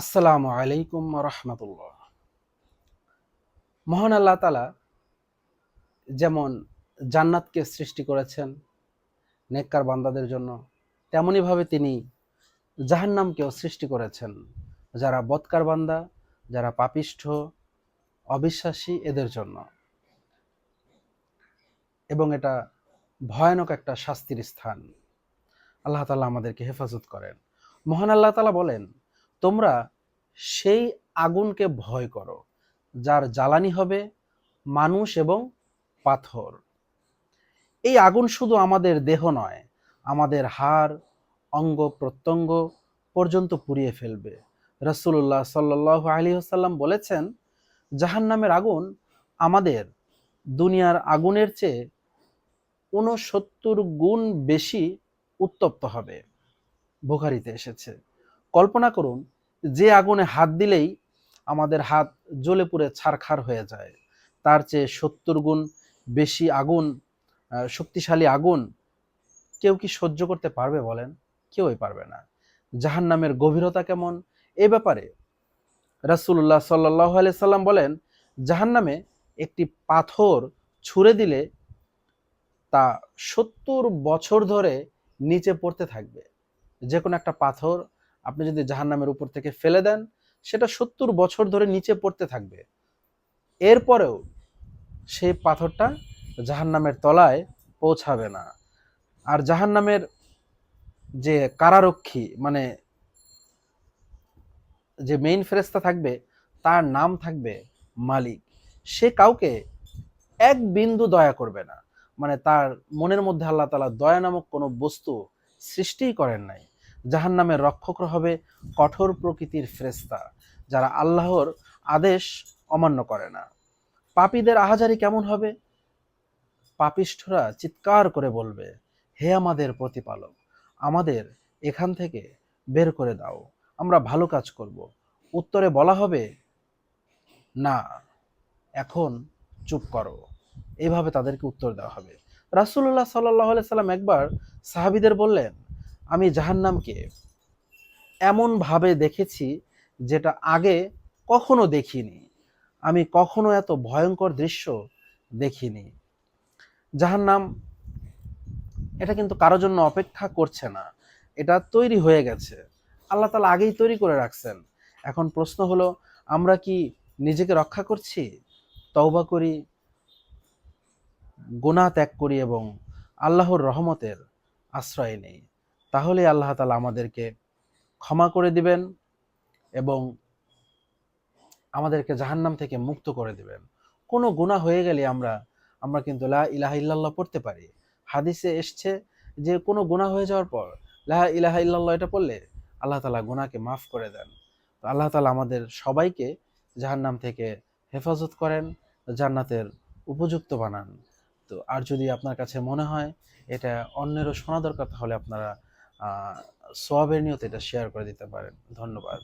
আসসালামু আলাইকুম রহমতুল্লাহ। মহান আল্লাহ তালা যেমন জান্নাতকে সৃষ্টি করেছেন নেককার বান্দাদের জন্য তেমনইভাবে তিনি জাহান্নামকেও সৃষ্টি করেছেন। যারা বৎকার বান্দা, যারা পাপিষ্ঠ, অবিশ্বাসী এদের জন্য। এবং এটা ভয়ানক একটা শাস্তির স্থান। আল্লাহ তালা আমাদেরকে হেফাজত করেন। মহান আল্লাহ তালা বলেন তোমরা সেই আগুনকে ভয় করো, যার জ্বালানি হবে মানুষ এবং পাথর। এই আগুন শুধু আমাদের দেহ নয়, আমাদের হাড়, অঙ্গ, প্রত্যঙ্গ পর্যন্ত পুড়িয়ে ফেলবে। রসুল্লাহ সাল্লাহ আলী আসাল্লাম বলেছেন, জাহান্নামের আগুন আমাদের দুনিয়ার আগুনের চেয়ে ঊনসত্তর গুণ বেশি উত্তপ্ত হবে। বোখারিতে এসেছে। কল্পনা করুন যে আগুনে হাত দিলেই আমাদের হাত জ্বলে পুড়ে ছারখার হয়ে যায়। তার চেয়ে সত্তর গুণ বেশি আগুন শক্তিশালী আগুন কেউ কি সহ্য করতে পারবে বলেন? কেউই পারবে না। জাহান নামের গভীরতা কেমন? এ ব্যাপারে রাসুল্লাহ সাল্লাহ সাল্লাম বলেন জাহান নামে একটি পাথর ছুঁড়ে দিলে তা সত্তর বছর ধরে নিচে পড়তে থাকবে। যে কোনো একটা পাথর আপনি যদি জাহান্নামের উপর থেকে ফেলে দেন, সেটা সত্তর বছর ধরে নিচে পড়তে থাকবে। এরপরেও সেই পাথরটা জাহান্নামের তলায় পৌঁছাবে না। আর জাহান্নামের যে কারারক্ষী মানে যে মেইন ফেরেস্তা থাকবে, তার নাম থাকবে মালিক। সে কাউকে এক বিন্দু দয়া করবে না। মানে তার মনের মধ্যে আল্লাহ তালা দয়া নামক কোনো বস্তু সৃষ্টিই করেন নাই। জাহান নামের রক্ষক হবে কঠোর প্রকৃতির ফ্রেস্তা যারা আল্লাহর আদেশ অমান্য করে না। পাপীদের আহাজারি কেমন হবে? পাপিষ্ঠরা চিৎকার করে বলবে, হে আমাদের প্রতিপালক, আমাদের এখান থেকে বের করে দাও, আমরা ভালো কাজ করব। উত্তরে বলা হবে, না, এখন চুপ করো। এইভাবে তাদেরকে উত্তর দেওয়া হবে। রাসুল্লাহ সাল্লাহ সাল্লাম একবার সাহাবিদের বললেন আমি জাহান্নামকে এমনভাবে দেখেছি যেটা আগে কখনো দেখিনি। আমি কখনো এত ভয়ঙ্কর দৃশ্য দেখিনি। জাহান্নাম, এটা কিন্তু কারোর জন্য অপেক্ষা করছে না। এটা তৈরি হয়ে গেছে। আল্লাহ তালা আগেই তৈরি করে রাখছেন। এখন প্রশ্ন হলো, আমরা কি নিজেকে রক্ষা করছি? তওবা করি, গুনাহ ত্যাগ করি এবং আল্লাহর রহমতের আশ্রয় নেই। তাহলে আল্লাহ তালা আমাদেরকে ক্ষমা করে দিবেন এবং আমাদেরকে জাহান্নাম থেকে মুক্ত করে দিবেন। কোনো গুনাহ হয়ে গেলে আমরা আমরা কিন্তু লা ইলাহা ইল্লাল্লাহ পড়তে পারি। হাদিসে এসছে যে কোনো গুনাহ হয়ে যাওয়ার পর লাহা ইলাহা ইল্লাল্লাহ এটা পড়লে আল্লাহ তালা গুনাহকে মাফ করে দেন। তো আল্লাহ তালা আমাদের সবাইকে জাহান্নাম থেকে হেফাজত করেন, জান্নাতের উপযুক্ত বানান। তো আর যদি আপনার কাছে মনে হয় এটা অন্যেরও শোনা দরকার, তাহলে আপনারা সোয়াবের নিয়তে এটা শেয়ার করে দিতে পারেন। ধন্যবাদ।